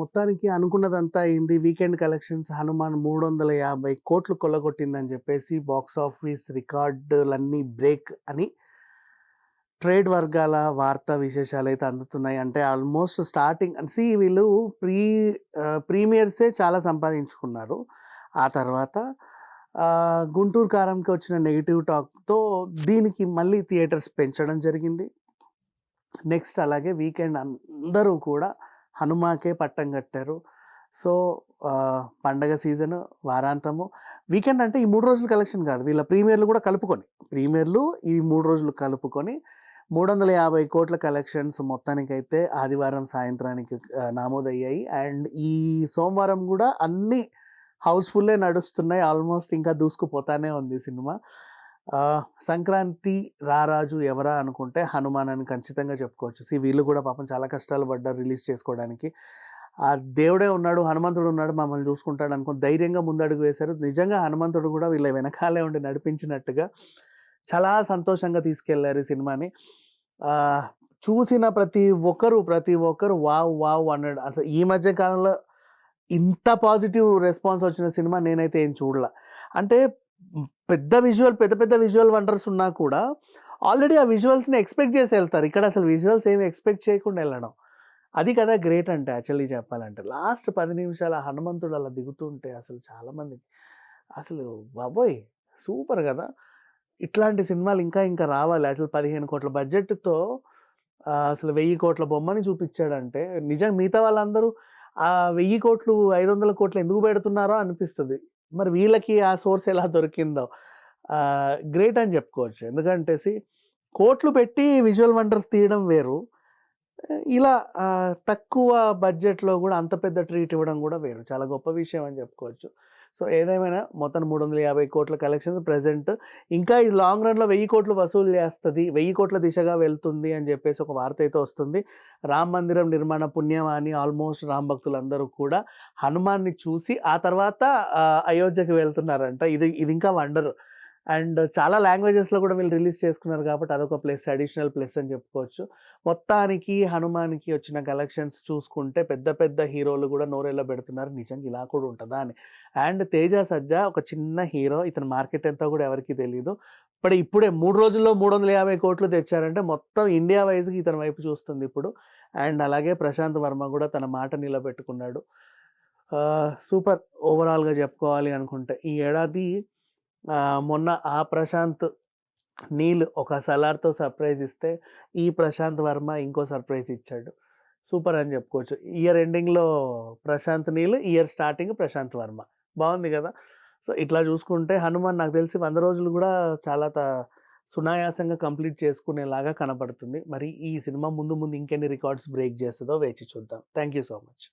మొత్తానికి అనుకున్నదంతా అయింది. Weekend collections Hanuman మూడు వందల యాభై కోట్లు కొల్లగొట్టిందని చెప్పేసి బాక్స్ ఆఫీస్ రికార్డులన్నీ బ్రేక్ అని ట్రేడ్ వర్గాల వార్తా విశేషాలు అయితే అందుతున్నాయి. అంటే ఆల్మోస్ట్ స్టార్టింగ్ సి వీళ్ళు ప్రీ ప్రీమియర్సే చాలా సంపాదించుకున్నారు. ఆ తర్వాత గుంటూరు కారంకి వచ్చిన నెగిటివ్ టాక్తో దీనికి మళ్ళీ థియేటర్స్ పెంచడం జరిగింది. నెక్స్ట్ అలాగే వీకెండ్ అందరూ కూడా హనుమాకే పట్టం కట్టారు. సో పండగ సీజన్ వారాంతము. వీకెండ్ అంటే ఈ మూడు రోజులు కలెక్షన్ కాదు. వీళ్ళ ప్రీమియర్లు కూడా కలుపుకొని ప్రీమియర్లు ఈ మూడు రోజులు కలుపుకొని మూడు వందల యాభై కోట్ల కలెక్షన్స్ మొత్తానికైతే ఆదివారం సాయంత్రానికి నామోదయ్యాయి నమోదయ్యాయి. అండ్ ఈ సోమవారం కూడా అన్ని హౌస్ఫుల్లే నడుస్తున్నాయి. ఆల్మోస్ట్ ఇంకా దూసుకుపోతానే ఉంది సినిమా. సంక్రాంతి రారాజు ఎవరా అనుకుంటే హనుమాన్ అని ఖచ్చితంగా చెప్పుకోవచ్చు. సి వీళ్ళు కూడా పాపం చాలా కష్టాలు పడ్డారు రిలీజ్ చేసుకోవడానికి. ఆ దేవుడే ఉన్నాడు హనుమంతుడు ఉన్నాడు మమ్మల్ని చూసుకుంటాడు అనుకుని ధైర్యంగా ముందడుగు వేశారు. నిజంగా హనుమంతుడు కూడా వీళ్ళ వెనకాలే ఉండి నడిపించినట్టుగా చాలా సంతోషంగా తీసుకెళ్ళారు ఈ సినిమాని. చూసిన ప్రతి ఒక్కరు ప్రతి ఒక్కరు వావ్ వావ్ అన్నాడు. అసలు ఈ మధ్య కాలంలో ఇంత పాజిటివ్ రెస్పాన్స్ వచ్చిన సినిమా నేనైతే ఏం చూడలే. అంటే పెద్ద విజువల్ పెద్ద పెద్ద విజువల్ వండర్స్ ఉన్నా కూడా ఆల్రెడీ ఆ విజువల్స్ని ఎక్స్పెక్ట్ చేసి వెళ్తారు. ఇక్కడ అసలు విజువల్స్ ఏమి ఎక్స్పెక్ట్ చేయకుండా వెళ్ళడం. అది కదా గ్రేట్ అంటే యాక్చువల్లీ చెప్పాలంటే. లాస్ట్ పది నిమిషాలు ఆ హనుమంతుడు అలా దిగుతుంటే అసలు చాలామందికి అసలు బాబోయ్ సూపర్ కదా. ఇట్లాంటి సినిమాలు ఇంకా ఇంకా రావాలి. అసలు పదిహేను కోట్ల బడ్జెట్తో అసలు వెయ్యి కోట్ల బొమ్మని చూపించాడంటే నిజంగా మిగతా వాళ్ళందరూ ఆ వెయ్యి కోట్లు ఐదు వందల కోట్లు ఎందుకు పెడుతున్నారో అనిపిస్తుంది. మరి వీళ్ళకి ఆ సోర్స్ ఎలా దొరికిందో. గ్రేట్ అని చెప్పుకోవచ్చు. ఎందుకంటే సి కోట్లు పెట్టి విజువల్ వండర్స్ తీయడం వేరు. ఇలా తక్కువ బడ్జెట్లో కూడా అంత పెద్ద ట్రీట్ ఇవ్వడం కూడా వేరు. చాలా గొప్ప విషయం అని చెప్పుకోవచ్చు. సో ఏదేమైనా మొత్తం మూడు వందల యాభై కోట్ల కలెక్షన్స్ ప్రజెంట్. ఇంకా ఈ లాంగ్ రన్లో వెయ్యి కోట్లు వసూలు చేస్తుంది. వెయ్యి కోట్ల దిశగా వెళ్తుంది అని చెప్పేసి ఒక వార్త అయితే వస్తుంది. రామ్ మందిరం నిర్మాణ పుణ్యం అని ఆల్మోస్ట్ రామ్ భక్తులందరూ కూడా హనుమాన్ని చూసి ఆ తర్వాత అయోధ్యకి వెళ్తున్నారంట. ఇది ఇది ఇంకా వండర్. అండ్ చాలా లాంగ్వేజెస్లో కూడా వీళ్ళు రిలీజ్ చేసుకున్నారు కాబట్టి అదొక ప్లస్ అడిషనల్ ప్లస్ అని చెప్పుకోవచ్చు. మొత్తానికి హనుమాన్కి వచ్చిన కలెక్షన్స్ చూసుకుంటే పెద్ద పెద్ద హీరోలు కూడా నోరేలో పెడుతున్నారు. నిజంగా ఇలా కూడా ఉంటుందా అని. అండ్ తేజ సజ్జా ఒక చిన్న హీరో ఇతని మార్కెట్ ఎంతో కూడా ఎవరికి తెలియదు ఇప్పుడు ఇప్పుడే మూడు రోజుల్లో మూడు వందల యాభై కోట్లు తెచ్చారంటే మొత్తం ఇండియా వైజ్కి ఇతని వైపు చూస్తుంది ఇప్పుడు. అండ్ అలాగే ప్రశాంత్ వర్మ కూడా తన మాట నిలబెట్టుకున్నాడు. సూపర్ ఓవరాల్గా చెప్పుకోవాలి అనుకుంటే. ఈ ఏడాది మొన్న ఆ ప్రశాంత్ నీల్ ఒక సలార్తో సర్ప్రైజ్ ఇస్తే ఈ ప్రశాంత్ వర్మ ఇంకో సర్ప్రైజ్ ఇచ్చాడు. సూపర్ అని చెప్పుకోవచ్చు. ఇయర్ ఎండింగ్లో ప్రశాంత్ నీల్ ఇయర్ స్టార్టింగ్ ప్రశాంత్ వర్మ. బాగుంది కదా? సో ఇట్లా చూసుకుంటే హనుమాన్ నాకు తెలిసి వంద రోజులు కూడా చాలా త సునాయాసంగా కంప్లీట్ చేసుకునేలాగా కనపడుతుంది. మరి ఈ సినిమా ముందు ముందు ఇంకెన్ని రికార్డ్స్ బ్రేక్ చేస్తుందో వేచి చూద్దాం. Thank you so much.